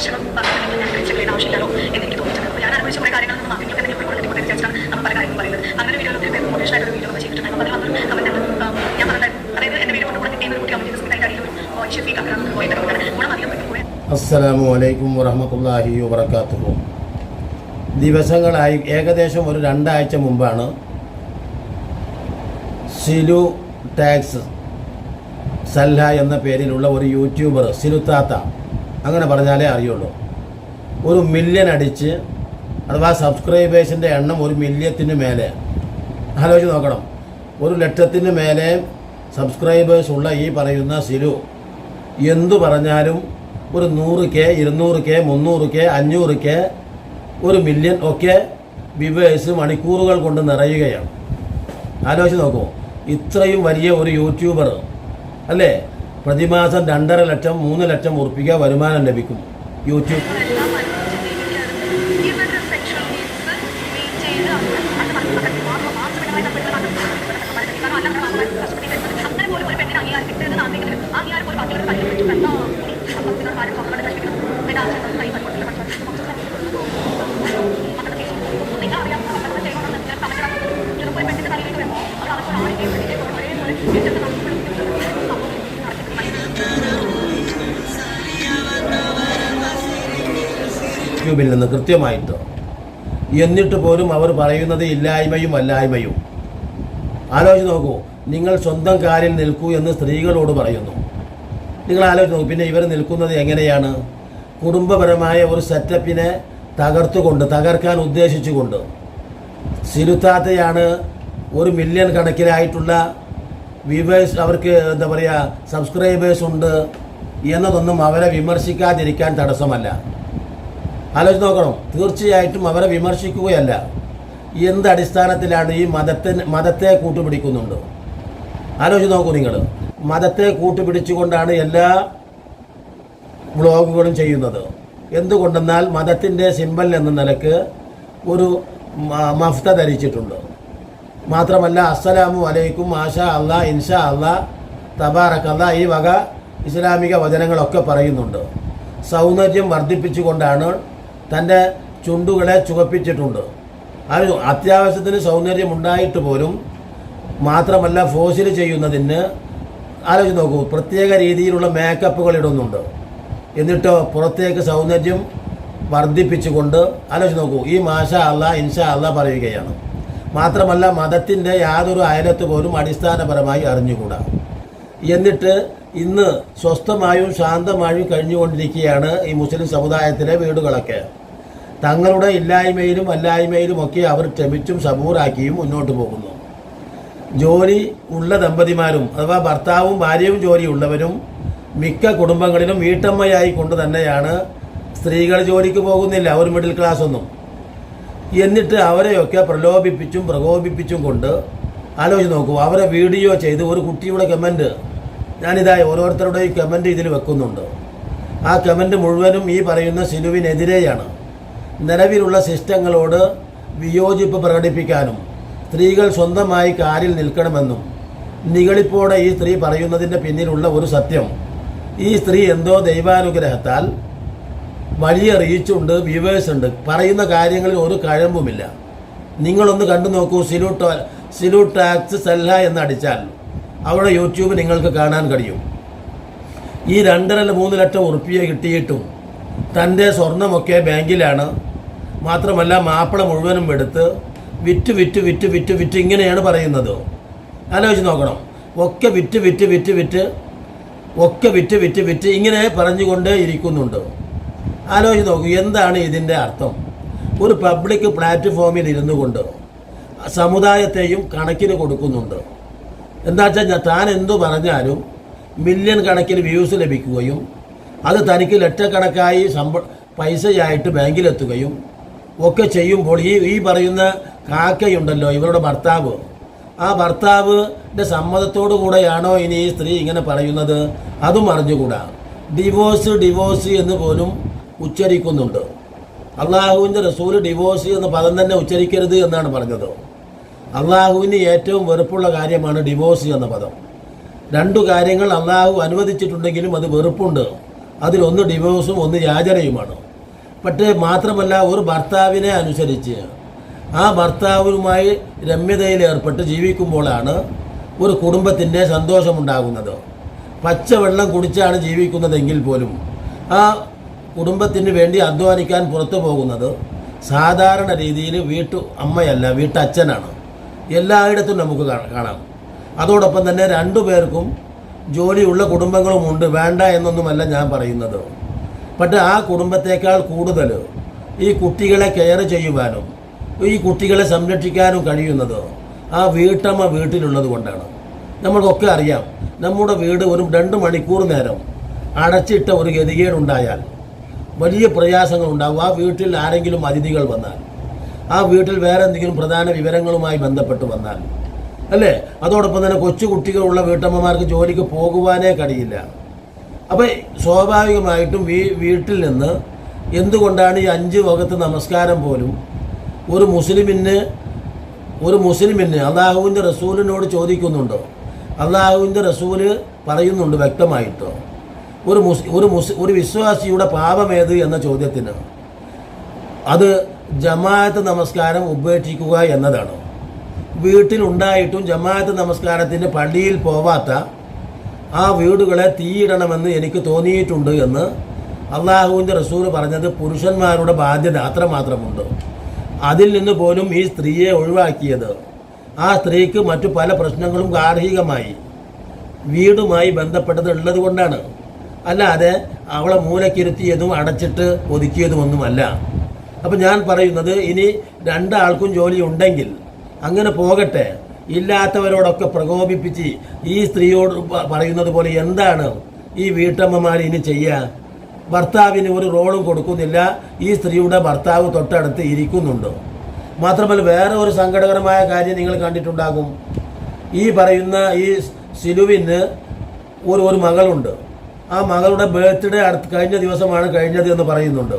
വിമർശനം പറഞ്ഞിട്ടുണ്ടെങ്കിൽ ഞാൻ ചെയ്യേണ്ട ആവശ്യമില്ലല്ലോ എന്ന് എനിക്ക് ഞാൻ അനുഭവിച്ച കുറേ കാര്യങ്ങളിൽ നിന്ന് മാറ്റി തന്നെ വിചാരിച്ചാണ് നമ്മൾ പല കാര്യങ്ങളും പറയുന്നത്. അങ്ങനെ വീഡിയോ ഒത്തിരി പേര് മോട്ടിവേഷൻ വീഡിയോ ഒക്കെ ചെയ്തിട്ടുണ്ടായിരുന്നു. അപ്പോൾ അതിൽ വന്നൊരു ഞാൻ പറഞ്ഞത് അതായത് എന്റെ വീഡിയോ കൊണ്ട് ഒരു കുട്ടി അമ്മ സ്മിതായിട്ട് അടിക്കും ഷെഫീഖ് അക്രാം പോയത് ഗുണം അധികം അസ്സലാമു അലൈക്കും ദിവസങ്ങളായി ഏകദേശം ഒരു രണ്ടാഴ്ച മുമ്പാണ് സിലു ടാക്സ് സല്ല എന്ന പേരിലുള്ള ഒരു യൂട്യൂബർ സിലുത്താത്ത അങ്ങനെ പറഞ്ഞാലേ അറിയുള്ളൂ. ഒരു മില്യൺ അടിച്ച് അഥവാ സബ്സ്ക്രൈബേഴ്സിന്റെ എണ്ണം ഒരു മില്യത്തിന് മേലെ. ആലോചിച്ച് നോക്കണം. ഒരു ലക്ഷത്തിന് മേലെ സബ്സ്ക്രൈബേഴ്സ് ഉള്ള ഈ പറയുന്ന സിലു എന്തു പറഞ്ഞാലും ഒരു നൂറ് കെ ഇരുന്നൂറ് കെ മുന്നൂറ് കെ അഞ്ഞൂറ് കെ ഒരു മില്യൺ ഒക്കെ വിവേഴ്സ് മണിക്കൂറുകൾ കൊണ്ട് നിറയുകയാണ്. ആലോചിച്ച് നോക്കൂ. ഇത്രയും വലിയ ഒരു യൂട്യൂബർ അല്ലേ? പ്രതിമാസം രണ്ടര ലക്ഷം മൂന്ന് ലക്ഷം ഉറപ്പിക്കുക വരുമാനം ലഭിക്കും. യൂട്യൂബ്. യൂട്യൂബിൽ നിന്ന് കൃത്യമായിട്ട്. എന്നിട്ട് പോലും അവർ പറയുന്നത് ഇല്ലായ്മയും അല്ലായ്മയും. ആലോചിച്ച് നോക്കൂ നിങ്ങൾ സ്വന്തം കാലിൽ നിൽക്കൂ എന്ന് സ്ത്രീകളോട് പറയുന്നു. നിങ്ങൾ ആലോചിച്ച് നോക്കൂ പിന്നെ ഇവർ നിൽക്കുന്നത് എങ്ങനെയാണ്? കുടുംബപരമായ ഒരു സെറ്റപ്പിനെ തകർത്തുകൊണ്ട് തകർക്കാൻ ഉദ്ദേശിച്ചുകൊണ്ട്. സിരുത്താത്തയാണ് ഒരു മില്യൺ കണക്കിലായിട്ടുള്ള വ്യൂവേഴ്സ് അവർക്ക് എന്താ പറയുക സബ്സ്ക്രൈബേഴ്സ് ഉണ്ട് എന്നതൊന്നും അവരെ വിമർശിക്കാതിരിക്കാൻ തടസ്സമല്ല. ആലോചിച്ച് നോക്കണം. തീർച്ചയായിട്ടും അവരെ വിമർശിക്കുകയല്ല. എന്ത് അടിസ്ഥാനത്തിലാണ് ഈ മതത്തിന് മതത്തെ കൂട്ടുപിടിക്കുന്നുണ്ട്? ആലോചിച്ച് നോക്കൂ നിങ്ങൾ. മതത്തെ കൂട്ടുപിടിച്ചുകൊണ്ടാണ് എല്ലാ വ്ളോഗുകളും ചെയ്യുന്നത്. എന്തുകൊണ്ടെന്നാൽ മതത്തിന്റെ സിമ്പൽ എന്ന നിലയ്ക്ക് ഒരു മഫ്ത ധരിച്ചിട്ടുണ്ട്. മാത്രമല്ല അസ്സലാമു അലൈക്കും ആഷാ അള്ളാ ഇൻഷാ അള്ളാ തബാറക്കല്ല ഈ വക ഇസ്ലാമിക വചനങ്ങളൊക്കെ പറയുന്നുണ്ട്. സൗന്ദര്യം വർദ്ധിപ്പിച്ചുകൊണ്ടാണ് തന്റെ ചുണ്ടുകളെ ചുവപ്പിച്ചിട്ടുണ്ട്. അത് അത്യാവശ്യത്തിന് സൗന്ദര്യം ഉണ്ടായിട്ട് പോലും മാത്രമല്ല ഫോസിൽ ചെയ്യുന്നതിന് ആലോചിച്ച് നോക്കൂ പ്രത്യേക രീതിയിലുള്ള മേക്കപ്പുകൾ ഇടുന്നുണ്ട്. എന്നിട്ടോ പുറത്തേക്ക് സൗന്ദര്യം വർദ്ധിപ്പിച്ചുകൊണ്ട് ആലോചിച്ച് നോക്കൂ ഈ മാഷ അല്ല ഇൻഷ അല്ല പറയുകയാണ്. മാത്രമല്ല മതത്തിന്റെ യാതൊരു അയലത്ത് പോലും അടിസ്ഥാനപരമായി അറിഞ്ഞുകൂടാ. എന്നിട്ട് ഇന്ന് സ്വസ്ഥമായും ശാന്തമായും കഴിഞ്ഞുകൊണ്ടിരിക്കുകയാണ് ഈ മുസ്ലിം സമുദായത്തിലെ വീടുകളൊക്കെ. തങ്ങളുടെ ഇല്ലായ്മയിലും അല്ലായ്മയിലും ഒക്കെ അവർ ക്ഷമിച്ചും സബൂറാക്കിയും മുന്നോട്ട് പോകുന്നു. ജോലി ഉള്ള ദമ്പതിമാരും അഥവാ ഭർത്താവും ഭാര്യയും ജോലിയുള്ളവരും മിക്ക കുടുംബങ്ങളിലും വീട്ടമ്മയായി കൊണ്ട് തന്നെയാണ് സ്ത്രീകൾ ജോലിക്ക് പോകുന്നില്ല ഒരു മിഡിൽ ക്ലാസ് ഒന്നും. എന്നിട്ട് അവരെയൊക്കെ പ്രലോഭിപ്പിച്ചും പ്രകോപിപ്പിച്ചും കൊണ്ട് ആലോചിച്ച് നോക്കൂ അവരെ വീഡിയോ ചെയ്ത് ഒരു കുട്ടിയുടെ കമന്റ് ഞാനിതായി ഓരോരുത്തരുടെയും കമന്റ് ഇതിൽ വെക്കുന്നുണ്ട്. ആ കമന്റ് മുഴുവനും ഈ പറയുന്ന സിനുവിനെതിരെയാണ്. നിലവിലുള്ള സിസ്റ്റങ്ങളോട് വിയോജിപ്പ് പ്രകടിപ്പിക്കാനും സ്ത്രീകൾ സ്വന്തമായി കാലിൽ നിൽക്കണമെന്നും നികളിപ്പോടെ ഈ സ്ത്രീ പറയുന്നതിന്റെ പിന്നിലുള്ള ഒരു സത്യം ഈ സ്ത്രീ എന്തോ ദൈവാനുഗ്രഹത്താൽ വലിയ റീച്ചുണ്ട് വ്യൂവേഴ്സ് ഉണ്ട് പറയുന്ന കാര്യങ്ങളിൽ ഒരു കഴമ്പുമില്ല. നിങ്ങളൊന്ന് കണ്ടു നോക്കൂ സിലൂട്ട് സിലൂട്ട് ടാക്സ് സെല്ല എന്നടിച്ചാൽ അവിടെ യൂട്യൂബ് നിങ്ങൾക്ക് കാണാൻ കഴിയും. ഈ രണ്ടര മൂന്ന് ലക്ഷം ഉറുപ്പിയെ കിട്ടിയിട്ടും തന്റെ സ്വർണമൊക്കെ ബാങ്കിലാണ് മാത്രമല്ല മാപ്പിള മുഴുവനും എടുത്ത് വിറ്റ് വിറ്റ് വിറ്റ് വിറ്റ് വിറ്റ് ഇങ്ങനെയാണ് പറയുന്നത്. ആലോചിച്ച് നോക്കണം. ഒക്കെ വിറ്റ് വിറ്റ് വിറ്റ് വിറ്റ് ഒക്കെ വിറ്റ് വിറ്റ് വിറ്റ് ഇങ്ങനെ പറഞ്ഞുകൊണ്ടേ ഇരിക്കുന്നുണ്ട്. ആലോചിച്ച് നോക്കൂ എന്താണ് ഇതിന്റെ അർത്ഥം? ഒരു പബ്ലിക് പ്ലാറ്റ്ഫോമിൽ ഇരുന്നു കൊണ്ട് സമുദായത്തെയും കണക്കിന് കൊടുക്കുന്നുണ്ട്. എന്താ വെച്ചാൽ താൻ എന്തു പറഞ്ഞാലും മില്യൺ കണക്കിന് വ്യൂസ് ലഭിക്കുകയും അത് തനിക്ക് ലക്ഷക്കണക്കായി സമ്പ പൈസയായിട്ട് ബാങ്കിലെത്തുകയും ഒക്കെ ചെയ്യുമ്പോൾ ഈ ഈ പറയുന്ന കാക്കയുണ്ടല്ലോ ഇവരുടെ ഭർത്താവ്. ആ ഭർത്താവിന്റെ സമ്മതത്തോടു കൂടെയാണോ ഇനി ഈ സ്ത്രീ ഇങ്ങനെ പറയുന്നത്? അതും അറിഞ്ഞുകൂടാ. ഡിവോഴ്സ് ഡിവോഴ്സ് എന്ന് പോലും ഉച്ചരിക്കുന്നുണ്ട്. അള്ളാഹുവിന്റെ റസൂൽ ഡിവോഴ്സ് എന്ന പദം തന്നെ ഉച്ചരിക്കരുത് എന്നാണ് പറഞ്ഞത്. അള്ളാഹുവിന് ഏറ്റവും വെറുപ്പുള്ള കാര്യമാണ് ഡിവോഴ്സ് എന്ന പദം. രണ്ടു കാര്യങ്ങൾ അള്ളാഹു അനുവദിച്ചിട്ടുണ്ടെങ്കിലും അത് വെറുപ്പുണ്ട്. അതിലൊന്ന് ഡിവോഴ്സും ഒന്ന് യാചനയുമാണ്. പക്ഷേ മാത്രമല്ല ഒരു ഭർത്താവിനെ അനുസരിച്ച് ആ ഭർത്താവുമായി രമ്യതയിൽ ഏർപ്പെട്ട് ജീവിക്കുമ്പോഴാണ് ഒരു കുടുംബത്തിന്റെ സന്തോഷമുണ്ടാകുന്നത്. പച്ചവെള്ളം കുടിച്ചാണ് ജീവിക്കുന്നതെങ്കിൽ പോലും ആ കുടുംബത്തിന് വേണ്ടി അധ്വാനിക്കാൻ പുറത്തു പോകുന്നത് സാധാരണ രീതിയിൽ വീട്ടു അമ്മയല്ല വീട്ടച്ഛനാണ്. എല്ലായിടത്തും നമുക്ക് കാണാം. അതോടൊപ്പം തന്നെ രണ്ടു പേർക്കും ജോലിയുള്ള കുടുംബങ്ങളുമുണ്ട്. വേണ്ട എന്നൊന്നുമല്ല ഞാൻ പറയുന്നത്. പക്ഷേ ആ കുടുംബത്തേക്കാൾ കൂടുതൽ ഈ കുട്ടികളെ കെയർ ചെയ്യുവാനും? ഈ കുട്ടികളെ സംരക്ഷിക്കാനും കഴിയുന്നത്? ആ വീട്ടമ്മ വീട്ടിലുള്ളത് കൊണ്ടാണ്. നമ്മൾക്കൊക്കെ അറിയാം നമ്മുടെ വീട് ഒരു രണ്ട് മണിക്കൂർ നേരം അടച്ചിട്ട ഒരു ഗതികേടുണ്ടായാൽ വലിയ പ്രയാസങ്ങൾ ഉണ്ടാകും ആ വീട്ടിൽ ആരെങ്കിലും അതിഥികൾ വന്നാൽ ആ വീട്ടിൽ വേറെ എന്തെങ്കിലും പ്രധാന വിവരങ്ങളുമായി ബന്ധപ്പെട്ട് വന്നാൽ അല്ലേ? അതോടൊപ്പം തന്നെ കൊച്ചു കുട്ടികളുള്ള വീട്ടമ്മമാർക്ക് ജോലിക്ക് പോകുവാനേ കഴിയില്ല. അപ്പം സ്വാഭാവികമായിട്ടും വീ വീട്ടിൽ നിന്ന് എന്തുകൊണ്ടാണ് ഈ അഞ്ച് വകത്ത് നമസ്കാരം പോലും ഒരു മുസ്ലിമിന് ഒരു മുസ്ലിമിന് അള്ളാഹുവിന്റെ റസൂലിനോട് ചോദിക്കുന്നുണ്ടോ? അള്ളാഹുവിന്റെ റസൂൽ പറയുന്നുണ്ട് വ്യക്തമായിട്ടോ? ഒരു മുസ് ഒരു മുസ് ഒരു വിശ്വാസിയുടെ പാപമേത് എന്ന ചോദ്യത്തിന്. അത് ജമാഅത്ത് നമസ്കാരം ഉപേക്ഷിക്കുക എന്നതാണ്. വീട്ടിലുണ്ടായിട്ടും ജമാഅത്ത് നമസ്കാരത്തിന് പള്ളിയിൽ പോവാത്ത ആ വീടുകളെ തീയിടണമെന്ന് എനിക്ക് തോന്നിയിട്ടുണ്ട് എന്ന് അള്ളാഹുവിന്റെ റസൂൽ പറഞ്ഞത് പുരുഷന്മാരുടെ ബാധ്യത അത്രമാത്രമുണ്ട്. അതിൽ നിന്ന് പോലും ഈ സ്ത്രീയെ ഒഴിവാക്കിയത്. ആ സ്ത്രീക്ക് മറ്റു പല പ്രശ്നങ്ങളും ഗാർഹികമായി. വീടുമായി ബന്ധപ്പെട്ടത് ഉള്ളത് കൊണ്ടാണ്. അല്ലാതെ അവളെ മൂലക്കിരുത്തിയതും അടച്ചിട്ട് ഒതുക്കിയതുമൊന്നുമല്ല. അപ്പം ഞാൻ പറയുന്നത് ഇനി രണ്ടാൾക്കും ജോലി ഉണ്ടെങ്കിൽ അങ്ങനെ പോകട്ടെ. ഇല്ലാത്തവരോടൊക്കെ പ്രകോപിപ്പിച്ച് ഈ സ്ത്രീയോട് പറയുന്നത് പോലെ എന്താണ് ഈ വീട്ടമ്മമാർ ഇനി ചെയ്യുക ഭർത്താവിന് ഒരു റോളും കൊടുക്കുന്നില്ല. ഈ സ്ത്രീയുടെ ഭർത്താവ് തൊട്ടടുത്ത് ഇരിക്കുന്നുണ്ട്? മാത്രമല്ല വേറെ ഒരു സങ്കടകരമായ കാര്യം നിങ്ങൾ കണ്ടിട്ടുണ്ടാകും. ഈ പറയുന്ന ഈ സിലുവിന് ഒരു ഒരു മകളുണ്ട്. ആ മകളുടെ ബർത്ത്ഡേ അടുത്ത് കഴിഞ്ഞ ദിവസമാണ് കഴിഞ്ഞത് എന്ന് പറയുന്നുണ്ട്.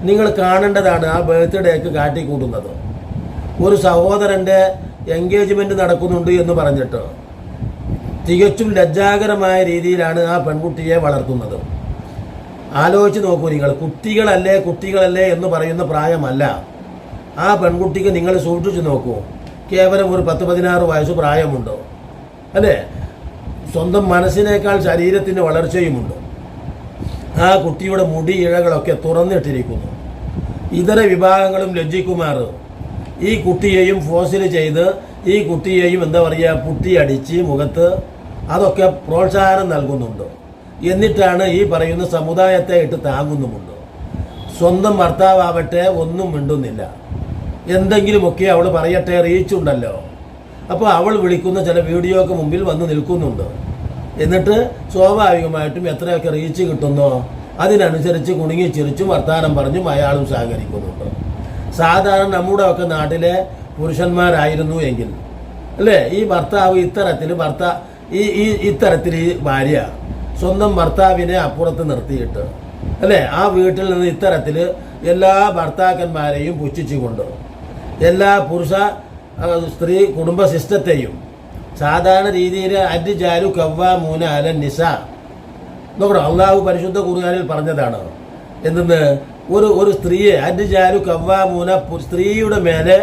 നിങ്ങൾ കാണേണ്ടതാണ് ആ ബർത്ത്ഡേക്ക് കാട്ടിക്കൂട്ടുന്നത്. ഒരു സഹോദരന്റെ എൻഗേജ്മെന്റ് നടക്കുന്നുണ്ട് എന്ന് പറഞ്ഞിട്ട് തികച്ചും ലജ്ജാകരമായ രീതിയിലാണ് ആ പെൺകുട്ടിയെ വളർത്തുന്നത്. ആലോചിച്ച് നോക്കൂ നിങ്ങൾ കുട്ടികളല്ലേ കുട്ടികളല്ലേ എന്ന് പറയുന്ന പ്രായമല്ല. ആ പെൺകുട്ടിക്ക് നിങ്ങൾ സൂക്ഷിച്ചു നോക്കൂ. കേവലം ഒരു പത്ത് പതിനാറ് വയസ്സ് പ്രായമുണ്ടോ. അല്ലേ? സ്വന്തം മനസ്സിനേക്കാൾ ശരീരത്തിന്റെ വളർച്ചയുമുണ്ട്. ആ കുട്ടിയുടെ മുടി ഇഴകളൊക്കെ തുറന്നിട്ടിരിക്കുന്നു. ഇതര വിഭാഗങ്ങളും ലജ്ജിക്കുമാറ് ഈ കുട്ടിയെയും ഫോസിൽ ചെയ്ത് ഈ കുട്ടിയെയും എന്താ പറയുക പുട്ടിയടിച്ച് മുഖത്ത് അതൊക്കെ പ്രോത്സാഹനം നൽകുന്നുണ്ട്. എന്നിട്ടാണ് ഈ പറയുന്ന സമുദായത്തെ ഇട്ട് താങ്ങുന്നുമുണ്ട്. സ്വന്തം ഭർത്താവട്ടെ ഒന്നും മിണ്ടുന്നില്ല. എന്തെങ്കിലുമൊക്കെ അവൾ പറയട്ടെ അറിയിച്ചുണ്ടല്ലോ അപ്പോൾ അവൾ വിളിക്കുന്ന ചില വീഡിയോക്ക് മുമ്പിൽ വന്ന് നിൽക്കുന്നുണ്ട്. എന്നിട്ട് സ്വാഭാവികമായിട്ടും എത്രയൊക്കെ റീച്ച് കിട്ടുന്നോ അതിനനുസരിച്ച് കുണുങ്ങി ചിരിച്ചും വർത്തമാനം പറഞ്ഞും അയാളും സഹകരിക്കുന്നുണ്ട്. സാധാരണ നമ്മുടെ ഒക്കെ നാട്ടിലെ പുരുഷന്മാരായിരുന്നു എങ്കിൽ. അല്ലേ? ഈ ഭർത്താവ് ഇത്തരത്തിൽ ഭർത്താ ഈ ഈ ഇത്തരത്തിൽ ഈ ഭാര്യ സ്വന്തം ഭർത്താവിനെ അപ്പുറത്ത് നിർത്തിയിട്ട് അല്ലേ? ആ വീട്ടിൽ നിന്ന് ഇത്തരത്തിൽ എല്ലാ ഭർത്താക്കന്മാരെയും പുച്ഛിച്ചുകൊണ്ട് എല്ലാ പുരുഷ സ്ത്രീ കുടുംബ സിസ്റ്റത്തെയും സാധാരണ രീതിയിൽ അറ്റ് ജാലു കവ്വ മൂന അല നിസ. നോക്കണം അള്ളാഹു പരിശുദ്ധ കുറുകാനിൽ പറഞ്ഞതാണ്. എന്തെന്ന്? ഒരു ഒരു സ്ത്രീയെ അറ്റ് കവ്വാമൂന കവ്വ സ്ത്രീയുടെ മേലെ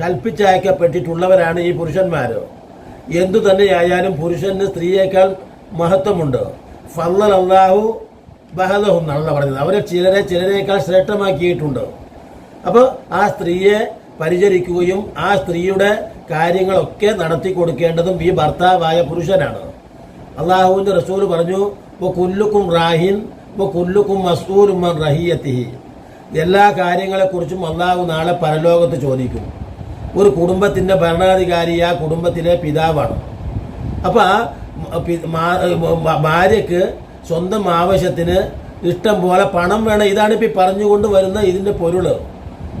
കൽപ്പിച്ചയക്കപ്പെട്ടിട്ടുള്ളവരാണ് ഈ പുരുഷന്മാർ എന്തു തന്നെയായാലും പുരുഷന് സ്ത്രീയേക്കാൾ മഹത്വമുണ്ട്. ഫല്ലൽ അള്ളാഹു ബഹലഹും എന്നാണല്ലോ പറഞ്ഞത്. അവരെ ചിലരെ ചിലരേക്കാൾ ശ്രേഷ്ഠമാക്കിയിട്ടുണ്ട്. അപ്പോൾ ആ സ്ത്രീയെ പരിചരിക്കുകയും ആ സ്ത്രീയുടെ കാര്യങ്ങളൊക്കെ നടത്തി കൊടുക്കേണ്ടതും ഈ ഭർത്താവായ പുരുഷനാണ്. അള്ളാഹുവിന്റെ റസൂൽ പറഞ്ഞു ഇപ്പോൾ കുല്ലുക്കും റാഹിൻ ഇപ്പോൾ കുല്ലുക്കും മസ്ഊലുമൻ റഹിയത്തിഹി. എല്ലാ കാര്യങ്ങളെക്കുറിച്ചും അള്ളാഹു നാളെ പരലോകത്ത് ചോദിക്കും. ഒരു കുടുംബത്തിന്റെ ഭരണാധികാരി ആ കുടുംബത്തിലെ പിതാവാണ്. അപ്പോൾ ആ പി- മാ- ഭ- ഭാര്യയ്ക്ക് സ്വന്തം ആവശ്യത്തിന് ഇഷ്ടം പോലെ പണം വേണം. ഇതാണ് ഇപ്പോൾ പറഞ്ഞുകൊണ്ട് വരുന്ന ഇതിന്റെ പൊരുൾ.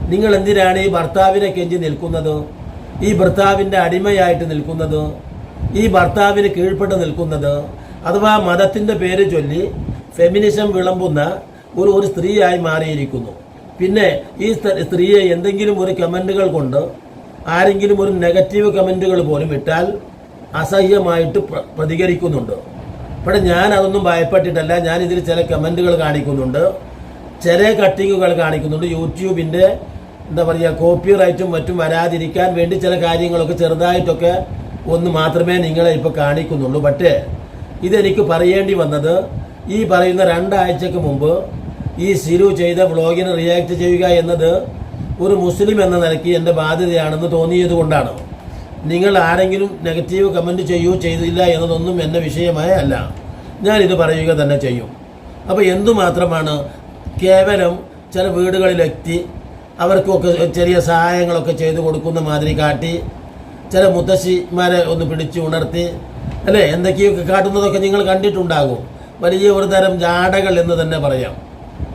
നിങ്ങൾ എന്തിനാണ് ഈ ഭർത്താവിനെ കെഞ്ചി നിൽക്കുന്നത്? ഈ ഭർത്താവിന്റെ അടിമയായിട്ട് നിൽക്കുന്നത്? ഈ ഭർത്താവിന് കീഴ്പ്പെട്ട് നിൽക്കുന്നത്? അഥവാ മതത്തിന്റെ പേര് ചൊല്ലി ഫെമിനിസം വിളമ്പുന്ന ഒരു ഒരു സ്ത്രീയായി മാറിയിരിക്കുന്നു. പിന്നെ ഈ സ്ത്രീയെ എന്തെങ്കിലും ഒരു കമന്റുകൾ കൊണ്ട് ആരെങ്കിലും ഒരു നെഗറ്റീവ് കമന്റുകൾ പോലും ഇട്ടാൽ അസഹ്യമായിട്ട് പ്ര- പ്രതികരിക്കുന്നുണ്ട്. ഇവിടെ ഞാൻ അതൊന്നും ഭയപ്പെട്ടിട്ടല്ല ഞാൻ ഇതിൽ ചില കമന്റുകൾ കാണിക്കുന്നുണ്ട്. ചില കട്ടിങ്ങുകൾ കാണിക്കുന്നുണ്ട്. യൂട്യൂബിന്റെ എന്താ പറയുക കോപ്പി റൈറ്റും മറ്റും വരാതിരിക്കാൻ വേണ്ടി ചില കാര്യങ്ങളൊക്കെ ചെറുതായിട്ടൊക്കെ ഒന്ന് മാത്രമേ നിങ്ങളെ ഇപ്പോൾ കാണിക്കുന്നുള്ളൂ. പക്ഷേ ഇതെനിക്ക് പറയേണ്ടി വന്നത് ഈ പറയുന്ന രണ്ടാഴ്ചക്ക് മുമ്പ് ഈ സിരു ചെയ്ത വ്ളോഗിന് റിയാക്ട് ചെയ്യുക എന്നത് ഒരു മുസ്ലിം എന്ന നിലയ്ക്ക് എന്റെ ബാധ്യതയാണെന്ന് തോന്നിയത് കൊണ്ടാണ്. നിങ്ങൾ ആരെങ്കിലും നെഗറ്റീവ് കമന്റ് ചെയ്യൂ ചെയ്തില്ല എന്നതൊന്നും എന്റെ വിഷയമായ അല്ല. ഞാനിത് പറയുക തന്നെ ചെയ്യും. അപ്പോൾ എന്തുമാത്രമാണ് കേവലം ചില വീടുകളിലെത്തി അവർക്കൊക്കെ ചെറിയ സഹായങ്ങളൊക്കെ ചെയ്തു കൊടുക്കുന്ന മാതിരി കാട്ടി ചില മുത്തശ്ശിമാരെ ഒന്ന് പിടിച്ചു ഉണർത്തി അല്ലേ? എന്തൊക്കെയൊക്കെ കാട്ടുന്നതൊക്കെ നിങ്ങൾ കണ്ടിട്ടുണ്ടാകും. വലിയ ഒരു തരം ജാടകൾ എന്ന് തന്നെ പറയാം.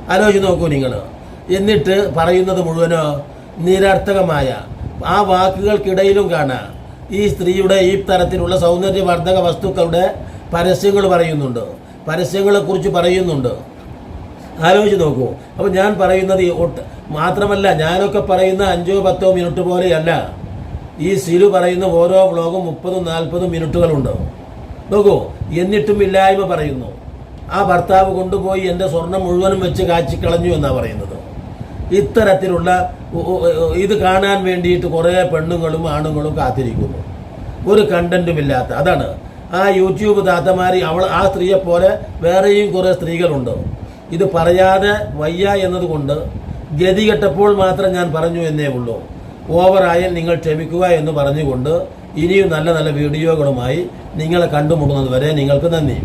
ആലോചിച്ച് നോക്കൂ നിങ്ങൾ. എന്നിട്ട് പറയുന്നത് മുഴുവനോ നിരർത്ഥകമായ ആ വാക്കുകൾക്കിടയിലും കാണാം. ഈ സ്ത്രീയുടെ ഈ തരത്തിലുള്ള സൗന്ദര്യവർദ്ധക വസ്തുക്കളുടെ പരസ്യങ്ങൾ പറയുന്നുണ്ട്. പരസ്യങ്ങളെക്കുറിച്ച് പറയുന്നുണ്ട്. ആലോചിച്ച് നോക്കൂ. അപ്പോൾ ഞാൻ പറയുന്നത് ഒട്ട് മാത്രമല്ല ഞാനൊക്കെ പറയുന്ന അഞ്ചോ പത്തോ മിനിറ്റ് പോലെയല്ല. ഈ സിലു പറയുന്ന ഓരോ വ്ളോഗും മുപ്പതും നാൽപ്പതും മിനിറ്റുകളുണ്ട്. നോക്കൂ എന്നിട്ടും ഇല്ലായ്മ പറയുന്നു. ആ ഭർത്താവ് കൊണ്ടുപോയി എന്റെ സ്വർണം മുഴുവനും വെച്ച് കാച്ചിക്കളഞ്ഞു എന്നാണ് പറയുന്നത്. ഇത്തരത്തിലുള്ള ഇത് കാണാൻ വേണ്ടിയിട്ട് കുറേ പെണ്ണുങ്ങളും ആണുങ്ങളും കാത്തിരിക്കുന്നു. ഒരു കണ്ടന്റും ഇല്ലാത്ത അതാണ്. ആ യൂട്യൂബ് താത്തമാരി അവൾ ആ സ്ത്രീയെ പോലെ വേറെയും കുറേ സ്ത്രീകളുണ്ട്. ഇത് പറയാതെ വയ്യ എന്നതുകൊണ്ട് ഗതി കെട്ടപ്പോൾ മാത്രം ഞാൻ പറഞ്ഞു എന്നേ ഉള്ളൂ. ഓവറായാൽ നിങ്ങൾ ക്ഷമിക്കുക എന്ന് പറഞ്ഞുകൊണ്ട് ഇനിയും നല്ല നല്ല വീഡിയോകളുമായി നിങ്ങളെ കണ്ടുമുട്ടുന്നത് വരെ നിങ്ങൾക്ക് നന്ദി.